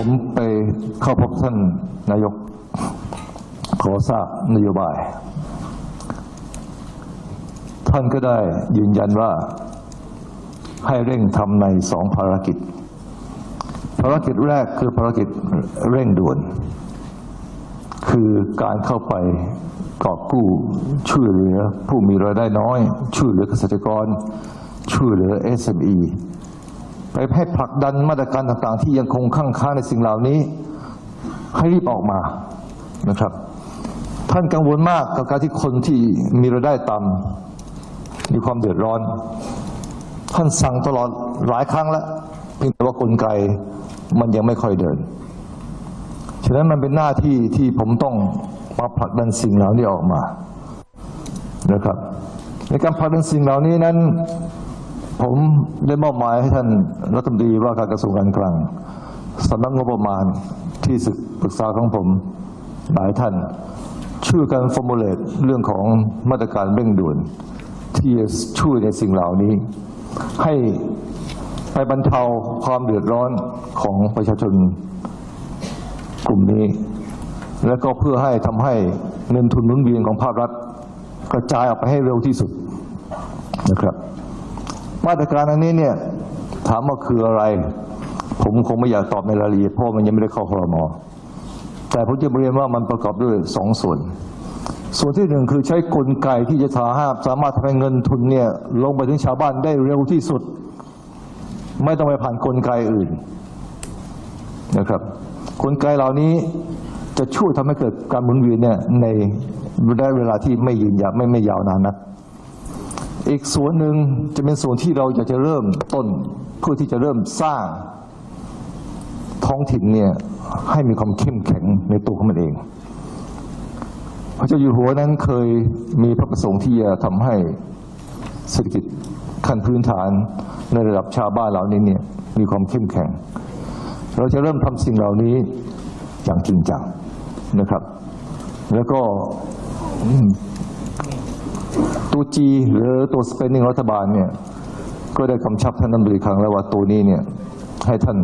ผมไปเข้าพบท่านนายก ขอทราบนโยบาย ท่านก็ได้ยืนยันว่าให้เร่งทำในสองภารกิจ ภารกิจแรกคือภารกิจเร่งด่วน คือการเข้าไปกอบกู้ช่วยเหลือผู้มีรายได้น้อย ช่วยเหลือเกษตรกร ช่วยเหลือ SME ไปให้ผลักดันมาตรการต่างๆ ที่ยังคงข้างค้างในสิ่งเหล่านี้ ให้รีบออกมานะครับ ท่านกังวลมากกับการที่คนที่มีรายได้ต่ำมีความเดือดร้อน ท่านสั่งตลอดหลายครั้งแล้วเพียงแต่ว่ากลไกมันยังไม่ค่อยเดิน ฉะนั้นมันเป็นหน้าที่ที่ผมต้องมาผลักดันสิ่งเหล่านี้ออกมานะครับ ในการผลักดันสิ่งเหล่านี้นั้น ผมได้มอบหมายให้ท่านรัฐมนตรีว่าการกระทรวงการคลังสำนักงบประมาณที่ศึกปรึกษาของผมหลายท่าน ช่วยกันฟอร์มูลเลตเรื่องของมาตรการเร่งด่วน ที่จะช่วยในสิ่งเหล่านี้ ให้ไปบรรเทาความเดือดร้อนของประชาชนกลุ่มนี้ และก็เพื่อให้ทำให้เงินทุนหมุนเวียนของภาครัฐ กระจายออกไปให้เร็วที่สุดนะครับ มาตรการอันนี้เนี่ยถามว่าคืออะไร ผมคงไม่อยากตอบในรายละเอียดเพราะมันยังไม่ได้เข้าครมแต่ผมจะเรียนว่ามันประกอบด้วยสองส่วน ส่วนที่หนึ่งคือใช้กลไกที่จะสามาสามารถทำให้เงินทุนเนี่ยลงไปถึงชาวบ้านได้เร็วที่สุด ไม่ต้องไปผ่านกลไกอื่นนะครับกลไกเหล่านี้จะช่วยทำให้เกิดการหมุนเวียนเนี่ยในได้เวลาที่ไม่ยืนยาวไม่ไม่ยาวนานนัก อีกส่วนหนึ่งจะเป็นส่วนที่เราอยากจะเริ่มต้นเพื่อที่จะเริ่มสร้างท้องถิ่นเนี่ยให้มีความเข้มแข็งในตัวของมันเอง พระเจ้าอยู่หัวนั้นเคยมีพระประสงค์ที่จะทำให้เศรษฐกิจขั้นพื้นฐานในระดับชาวบ้านเหล่านี้เนี่ยมีความเข้มแข็ง เราจะเริ่มทำสิ่งเหล่านี้อย่างจริงจังนะครับ แล้วก็ ตัว G หรือตัว spending รัฐบาลเนี่ยก็ได้กำชับท่านนัมรีครั้งแล้วว่าตัวนี้เนี่ยให้ท่าน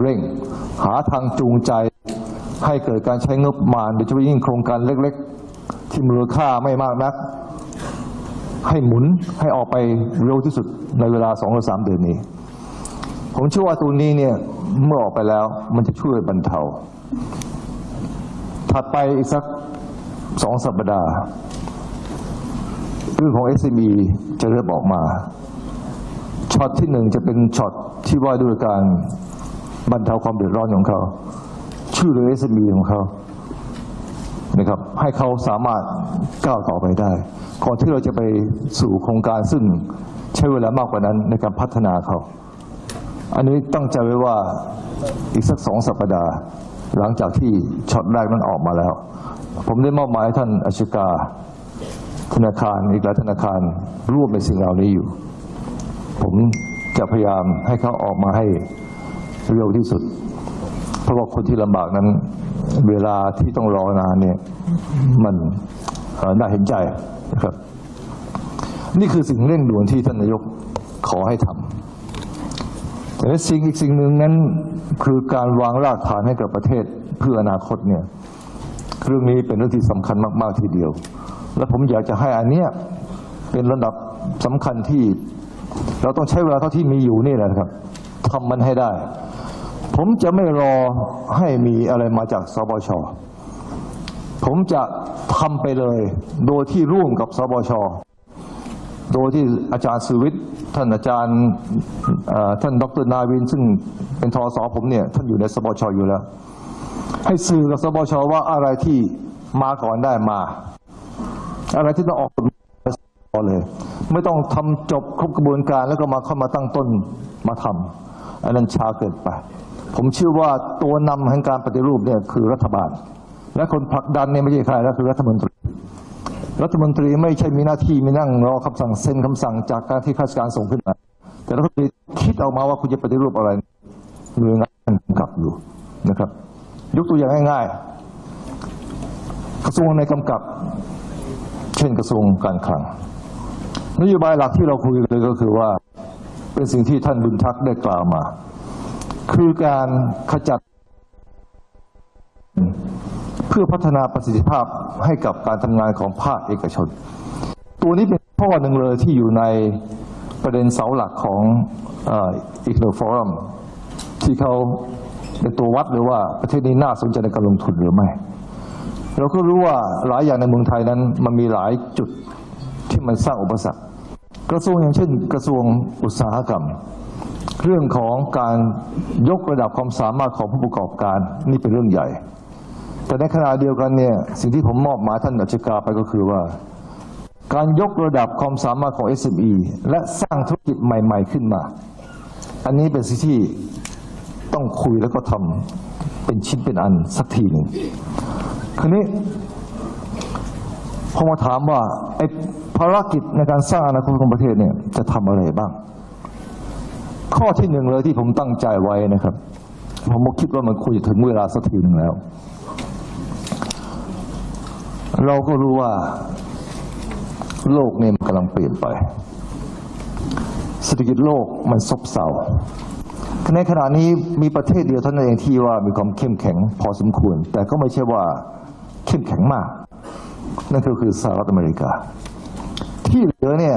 เร่ง หาทางจูงใจให้เกิดการใช้งบประมาณโดยเฉพาะยิ่งโครงการเล็กๆ ที่มูลค่าไม่มากนัก ให้หมุนให้ออกไปเร็วที่สุดในเวลาสองหรือสามเดือนนี้ ผมเชื่อว่าตัวนี้เนี่ยเมื่อออกไปแล้วมันจะช่วยบรรเทา ถัดไปอีกสักสองสัปดาห์ เรื่องของ SME จะเริ่มออกมาช็อตที่หนึ่งจะเป็นช็อตที่ว่าด้วยการบรรเทาความเดือดร้อนของเขา ชื่อเรือ SME ของเขานะครับให้เขาสามารถก้าวต่อไปได้ ก่อนที่เราจะไปสู่โครงการซึ่งใช้เวลามากกว่านั้นในการพัฒนาเขา อันนี้ตั้งใจไว้ว่าอีกสักสองสัปดาห์ หลังจากที่ช็อตแรกนั้นออกมาแล้ว ผมได้มอบหมายท่านอชิกา ธนาคารอีกหลายธนาคารร่วมในสิ่งเหล่านี้อยู่ ผมจะพยายามให้เขาออกมาให้เร็วที่สุด เพราะว่าคนที่ลำบากนั้น เวลาที่ต้องรอนานเนี่ย มันน่าเห็นใจนะครับ นี่คือสิ่งเร่งด่วนที่ท่านนายกขอให้ทำแต่สิ่งอีกสิ่งหนึ่งนั้นคือการวางรากฐานให้กับประเทศเพื่ออนาคตเนี่ย เรื่องนี้เป็นเรื่องที่สำคัญมาก ๆ ทีเดียว และผมอยากจะให้อันเนี้ยเป็นระดับสำคัญที่ เราต้องใช้เวลาเท่าที่มีอยู่นี่แหละครับทำมันให้ได้ ผมจะไม่รอให้มีอะไรมาจากสบชผมจะทำไปเลย โดยที่ร่วมกับสบชโดยที่อาจารย์สุวิทย์ท่านอาจารย์ท่านดรนาวิน ซึ่งเป็นทอสอผมเนี่ย ท่านอยู่ในสบชอยู่แล้ว ให้สื่อกับสบชว่าอะไรที่มาก่อนได้มา อะไรที่ต้องออกกฎหมายเลย ไม่ต้องทำจบครบกระบวนการแล้วก็มาเข้ามาตั้งต้นมาทำอันนั้นช้าเกินไป ผมเชื่อว่าตัวนำแห่งการปฏิรูปเนี่ยคือรัฐบาล และคนผลักดันเนี่ยไม่ใช่ใครแล้วคือรัฐมนตรี รัฐมนตรีไม่ใช่มีหน้าที่มีนั่งรอคำสั่งเซ็นคำสั่งจากการที่ข้าราชการส่งขึ้นมา แต่รัฐมนตรีคิดออกมาว่าคุณจะปฏิรูปอะไรหน่วยงานกำกับอยู่นะครับ ยกตัวอย่างง่ายๆกระทรวงในกำกับ เช่นกระทรวงการคลัง นโยบายหลักที่เราคุยเลยก็คือว่าเป็นสิ่งที่ท่านบุญทักษ์ได้กล่าวมา คือการขจัด เพื่อพัฒนาประสิทธิภาพให้กับการทำงานของภาคเอกชน ตัวนี้เป็นข้อหนึ่งเลยที่อยู่ในประเด็นเสาหลักของอีกโนฟอรัมที่เขาเป็นตัววัดหรือว่าประเทศนี้น่าสนใจในการลงทุนหรือไม่ เราก็รู้ว่าหลายอย่างในเมืองไทยนั้นมันมีหลายจุดที่มันสร้างอุปสรรค กระทรวงอย่างเช่น กระทรวงอุตสาหกรรม เรื่องของการยกระดับความสามารถของผู้ประกอบการนี่เป็นเรื่องใหญ่ แต่ในขณะเดียวกันเนี่ยสิ่งที่ผมมอบหมายท่านอัจฉริยะไปก็คือว่า การยกระดับความสามารถของ SME และสร้างธุรกิจใหม่ ๆขึ้นมา อันนี้เป็นสิ่งที่ต้องคุยแล้วก็ทำเป็นชิ้นเป็นอันสักทีหนึ่ง คราวนี้พอมาถามว่าไอ้ภารกิจในการสร้างอนาคตของประเทศเนี่ยจะทำอะไรบ้าง ข้อที่หนึ่งเลยที่ผมตั้งใจไว้นะครับ ผมคิดว่ามันควรจะถึงเวลาสักทีหนึ่งแล้ว เราก็รู้ว่าโลกเนี่ยมันกำลังเปลี่ยนไปเศรษฐกิจโลกมันซบเซาในขณะนี้มีประเทศเดียวเท่านั้นเองที่ว่ามีความเข้มแข็งพอสมควร แต่ก็ไม่ใช่ว่า เข้มแข็งมาก นั่นก็คือสหรัฐอเมริกา ที่เหลือเนี่ย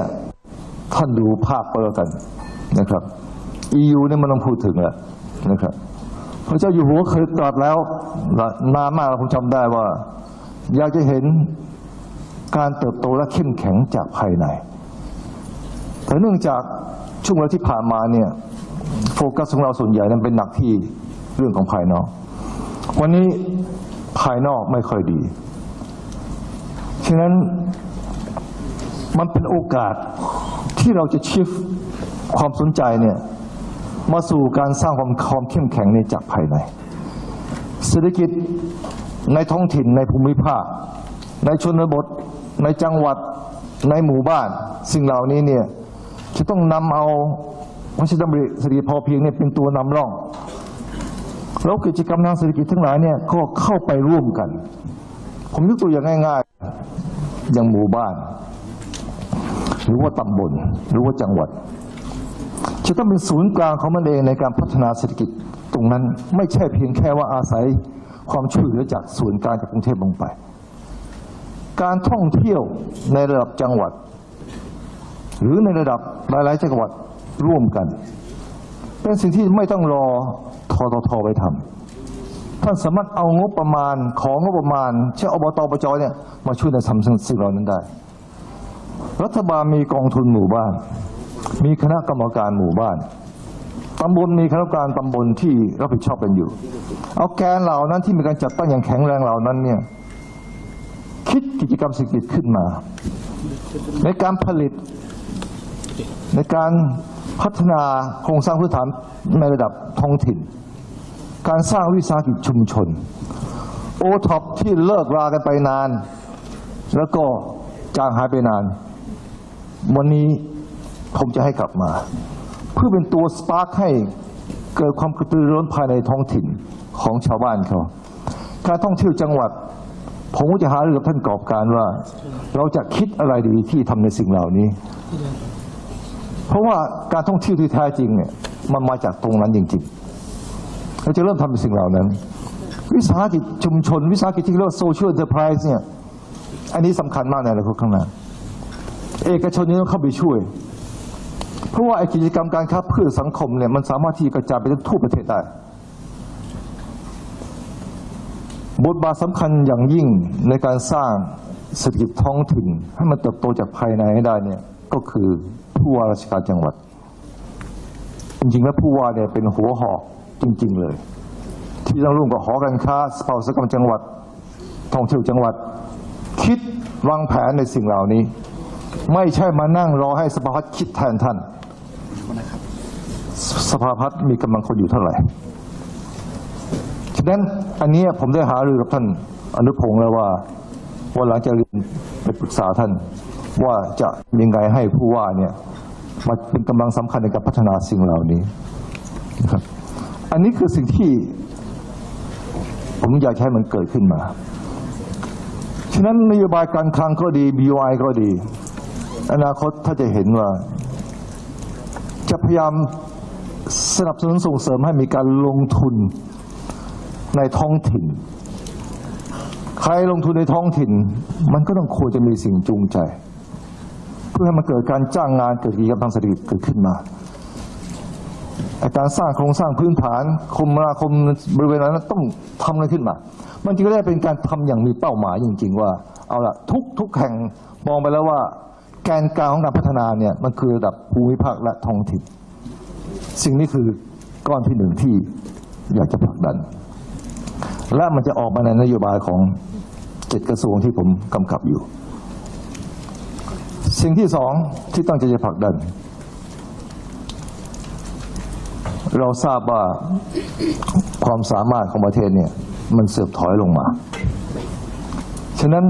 ท่านดูภาพก็แล้วกันนะครับ EU เนี่ยมันต้องพูดถึงแล้วนะครับพระเจ้าอยู่หัวเคยตรัสแล้วนานมากผมจำได้ว่า อยากจะเห็นการเติบโตและเข้มแข็งจากภายใน แต่เนื่องจากช่วงเวลาที่ผ่านมาเนี่ยโฟกัสของเราส่วนใหญ่นั้นเป็นหนักที่เรื่องของภายนอก วันนี้ ภายนอกไม่ค่อยดี ฉะนั้นมันเป็นโอกาสที่เราจะชิฟความสนใจเนี่ยมาสู่การสร้างความความเข้มแข็งในจากภายใน เศรษฐกิจในท้องถิ่นในภูมิภาค ในชนบท ในจังหวัดในหมู่บ้าน สิ่งเหล่านี้เนี่ยจะต้องนำเอาวัชดำริเศรษฐกิจพอเพียงเนี่ยเป็นตัวนำร่อง แล้วกิจกรรมทางเศรษฐกิจทั้งหลายเนี่ยก็เข้าไปร่วมกัน ผมยกตัวอย่างง่ายๆ อย่างหมู่บ้าน หรือว่าตำบล หรือว่าจังหวัด จะต้องเป็นศูนย์กลางของมันเองในการพัฒนาเศรษฐกิจตรงนั้นไม่ใช่เพียงแค่ว่าอาศัยความช่วยเหลือจากส่วนกลางจากกรุงเทพลงไป การท่องเที่ยวในระดับจังหวัด หรือในระดับหลาย ๆ จังหวัดร่วมกัน เป็นสิ่งที่ไม่ต้องรอ ทททไปทำท่านสามารถเอางบประมาณของงบประมาณ เช่นอบตปจเนี่ยมาช่วยในทำสิ่งเหล่านั้นได้ รัฐบาลมีกองทุนหมู่บ้าน มีคณะกรรมการหมู่บ้านตำบลมีคณะกรรมการตำบลที่รับผิดชอบกันอยู่ เอาแกนเหล่านั้นที่มีการจัดตั้งอย่างแข็งแรงเหล่านั้นเนี่ยคิดกิจกรรมเศรษฐกิจขึ้นมา ในการผลิต ในการพัฒนาโครงสร้างพื้นฐานในระดับท้องถิ่น การสร้างวิสาหกิจชุมชน โอท็อปที่เลิกรากันไปนาน แล้วก็จางหายไปนาน วันนี้ผมจะให้กลับมา เพื่อเป็นตัวสปาร์คให้เกิดความกระตือรือร้นภายในท้องถิ่นของชาวบ้านเขาการท่องเที่ยวจังหวัด ผมก็จะหารือกับท่านกอบการว่า เราจะคิดอะไรดีที่ทำในสิ่งเหล่านี้ เพราะว่าการท่องเที่ยวที่แท้จริงเนี่ยมันมาจากตรงนั้นจริง ๆ เราจะเริ่มทำในสิ่งเหล่านั้น วิสาหกิจชุมชน วิสาหกิจที่เรียกว่าโซเชียลเ n อร์ไพรส์เนี่ยอันนี้สำคัญมากในอนาคตข้างหน้าเอกชนนี่ต้องเข้าไปช่วย เพราะว่าไอกิจกรรมการค้าเพื่อสังคมเนี่ยมันสามารถที่กระจายไปทั่วประเทศได้บทบาทสำคัญอย่างยิ่งในการสร้างเศรษฐกิจท้องถิ่น ให้มันเติบโตจากภายในให้ได้เนี่ยก็คือผู้ว่าราชการจังหวัด จริงๆแล้วผู้ว่าเนี่ยเป็นหัวหอก จริง ๆ เลย ที่ต้องร่วมกับหอการค้าสภาอุตสาหกรรมจังหวัดท่องเที่ยวจังหวัด คิดวางแผนในสิ่งเหล่านี้ ไม่ใช่มานั่งรอให้สภาพัฒน์คิดแทนท่านสภาพัฒน์มีกำลังคนอยู่เท่าไหร่ฉะนั้นอันนี้ผมได้หารือกับท่านอนุพงศ์แล้วว่าวันหลังจะเรียนไปปรึกษาท่านว่าจะยังไงให้ผู้ว่าเนี่ยมาเป็นกำลังสำคัญในการพัฒนาสิ่งเหล่านี้นะครับ อันนี้คือสิ่งที่ ผมอยากให้มันเกิดขึ้นมา ฉะนั้นนโยบายการคลังก็ดี BOI ก็ดี อนาคตถ้าจะเห็นว่า จะพยายามสนับสนุนส่งเสริมให้มีการลงทุนในท้องถิ่น ใครลงทุนในท้องถิ่น มันก็ต้องควรจะมีสิ่งจูงใจ เพื่อให้มันเกิดการจ้างงานเกิดกิจกรรมทางเศรษฐกิจเกิดขึ้นมา การสร้างโครงสร้างพื้นฐานคมนาคมบริเวณนั้นต้องทำกันขึ้นมา มันจึงได้เป็นการทำอย่างมีเป้าหมายจริง ๆ ว่าเอาละทุกทุกแห่งมองไปแล้วว่า แกนกลางของการพัฒนาเนี่ยมันคือระดับภูมิภาคและท้องถิ่น สิ่งนี้คือก้อนที่หนึ่งที่อยากจะผลักดัน และมันจะออกมาในนโยบายของเจ็ดกระทรวงที่ผมกำกับอยู่ สิ่งที่สองที่ต้องจะผลักดัน เราทราบว่าความสามารถของประเทศเนี่ย มันเสื่อมถอยลงมา ฉะนั้น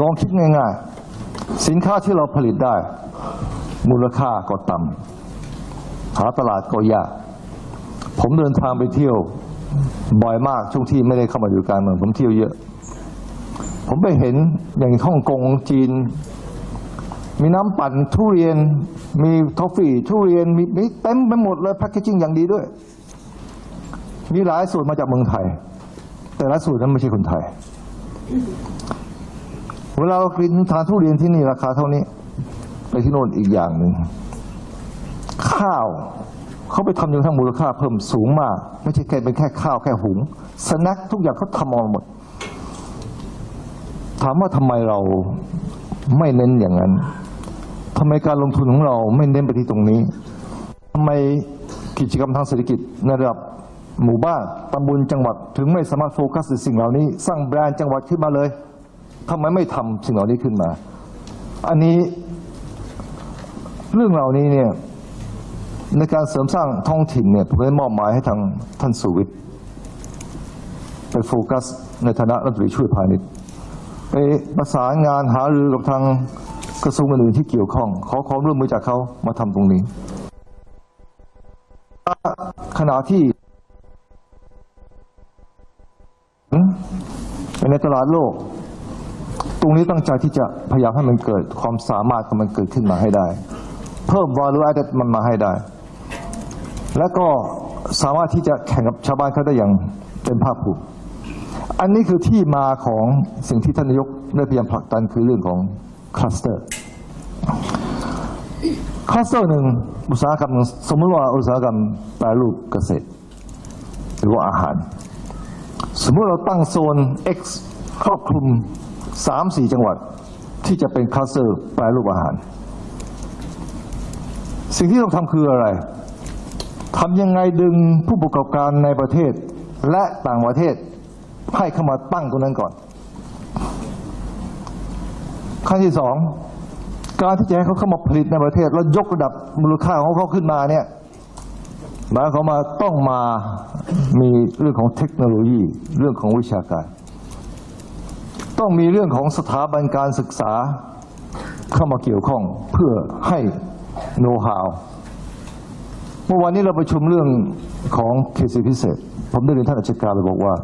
ลองคิดง่ายๆ สินค้าที่เราผลิตได้ มูลค่าก็ต่ำหาตลาดก็ยาก ผมเดินทางไปเที่ยวบ่อยมากช่วงที่ไม่ได้เข้ามาอยู่การเมืองผมเที่ยวเยอะ ผมไปเห็นอย่างฮ่องกงจีน มีน้ำปั่นทุเรียน มีทอฟฟี่ทุเรียนมีมีเต็มไปหมดเลยแพคเกจิ้งอย่างดีด้วย มีหลายสูตรมาจากเมืองไทย แต่ละสูตรนั้นไม่ใช่คนไทย เวลาเรากินทานทุเรียนที่นี่ราคาเท่านี้ ไปที่โน่นอีกอย่างหนึ่งข้าวเขาไปทำจนทั้งมูลค่าเพิ่มสูงมาก ไม่ใช่แค่เป็นแค่ข้าวแค่หุงสแน็คทุกอย่างเขาทำออกหมด ถามว่าทำไมเราไม่เน้นอย่างนั้น ทำไมการลงทุนของเราไม่เน้นไปที่ตรงนี้ทำไมกิจกรรมทางเศรษฐกิจในระดับหมู่บ้านตำบลจังหวัดถึงไม่สามารถโฟกัสในสิ่งเหล่านี้ สร้างแบรนด์จังหวัดขึ้นมาเลยทำไมไม่ทำสิ่งเหล่านี้ขึ้นมา อันนี้เรื่องเหล่านี้เนี่ยในการเสริมสร้างท้องถิ่นเนี่ยผมได้มอบหมายให้ทางท่านสุวิทย์ไปโฟกัสในฐานะรัฐมนตรีช่วยพาณิชย์ ไปประสานงานหารือกับทาง กระทรวงอื่นที่เกี่ยวข้อง ขอความร่วมมือจากเขามาทำตรงนี้ ขณะที่ในตลาดโลก ตรงนี้ตั้งใจที่จะพยายามให้มันเกิดความสามารถของมันเกิดขึ้นมาให้ได้ เพิ่ม value added มันมาให้ได้ แล้วก็สามารถที่จะแข่งกับชาวบ้านเขาได้อย่างเต็มภาคภูมิอันนี้คือที่มาของสิ่งที่ท่านนายกได้พยายามผลักดันคือเรื่องของ คลัสเตอร์คลัสเตอร์หนึ่งอุตสาหกรรมหนึ่งสมมติว่าอุตสาหกรรมแปรรูปเกษตร หรือว่าอาหาร สมมติเราตั้งโซน X ครอบคลุม 3-4 จังหวัดที่จะเป็นคลัสเตอร์แปรรูปอาหาร สิ่งที่ต้องทำคืออะไรทำยังไงดึงผู้ประกอบการในประเทศและต่างประเทศให้เข้ามาตั้งตรงนั้นก่อน ขั้นที่สองการที่จะให้เขาเข้ามาผลิตในประเทศ แล้วยกระดับมูลค่าของเขาขึ้นมาเนี่ยหมายความว่าต้องมามีเรื่องของเทคโนโลยี เรื่องของวิชาการ ต้องมีเรื่องของสถาบันการศึกษาเข้ามาเกี่ยวข้องเพื่อให้โน้ตฮาวเมื่อวานนี้เราประชุมเรื่องของเคสพิเศษ ผมได้เรียนท่านอาชการเลยบอกว่า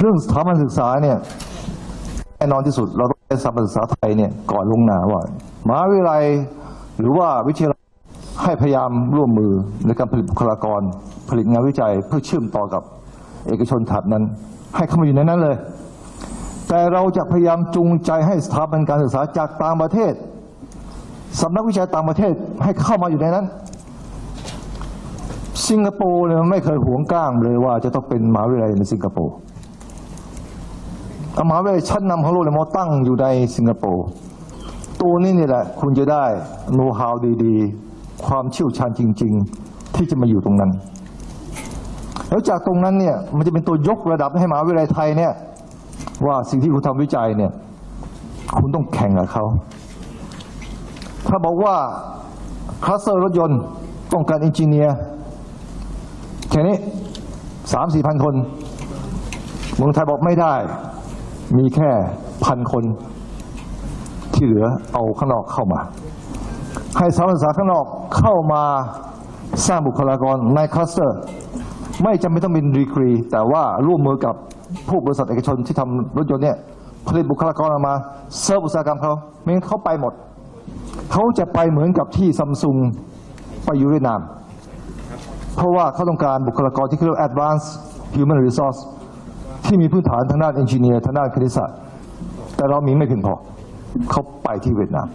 เรื่องสถาบันศึกษาเนี่ยแน่นอนที่สุดเรา เป็นสถาบันศึกษาไทยเนี่ยก่อนลงหนาว่ามหาวิทยาลัยหรือว่าวิทยาลัยให้พยายามร่วมมือในการผลิตบุคลากร ผลิตงานวิจัย เพื่อเชื่อมต่อกับเอกชนถัดนั้น ให้เข้ามาอยู่ในนั้นเลย แต่เราจะพยายามจูงใจให้สถาบันการศึกษาจากต่างประเทศสำนักวิจัยต่างประเทศให้เข้ามาอยู่ในนั้น สิงคโปร์เนี่ยไม่เคยหวงก้างเลยว่าจะต้องเป็นมหาวิทยาลัยในสิงคโปร์ มหาวิทยาลัยชั้นนำของโลกเลยมาตั้งอยู่ในสิงคโปร์ตัวนี้นี่แหละ คุณจะได้โน้ตฮาวดีๆ ความเชี่ยวชาญจริง ๆ ที่จะมาอยู่ตรงนั้น แล้วจากตรงนั้นเนี่ยมันจะเป็นตัวยกระดับให้มหาวิทยาลัยไทยเนี่ย ว่าสิ่งที่คุณทำวิจัยเนี่ย คุณต้องแข่งกับเขา ถ้าบอกว่าคลัสเตอร์รถยนต์ต้องการอินจิเนียร์แค่นี้สามสี่พันคนเมืองไทยบอกไม่ได้ มีแค่พันคนที่เหลือเอาข้างนอกเข้ามา ให้สถาบันศึกษาข้างนอกเข้ามาสร้างบุคลากรในคลัสเตอร์ ไม่จำเป็นต้องเป็นดีกรี แต่ว่าร่วมมือกับผู้บริษัทเอกชนที่ทำรถยนต์เนี่ยผลิตบุคลากรออกมาเซิร์ฟอุตสาหกรรมเขาไม่งั้นเขาไปหมด เขาจะไปเหมือนกับที่ซัมซุงไปอยู่เวียดนาม เพราะว่าเขาต้องการบุคลากรที่เรียกว่า advanced human resource ที่มีพื้นฐานทางด้านเอนจิเนียร์ทางด้านคณิตศาสตร์แต่เรามีไม่เพียงพอเขาไปที่เวียดนาม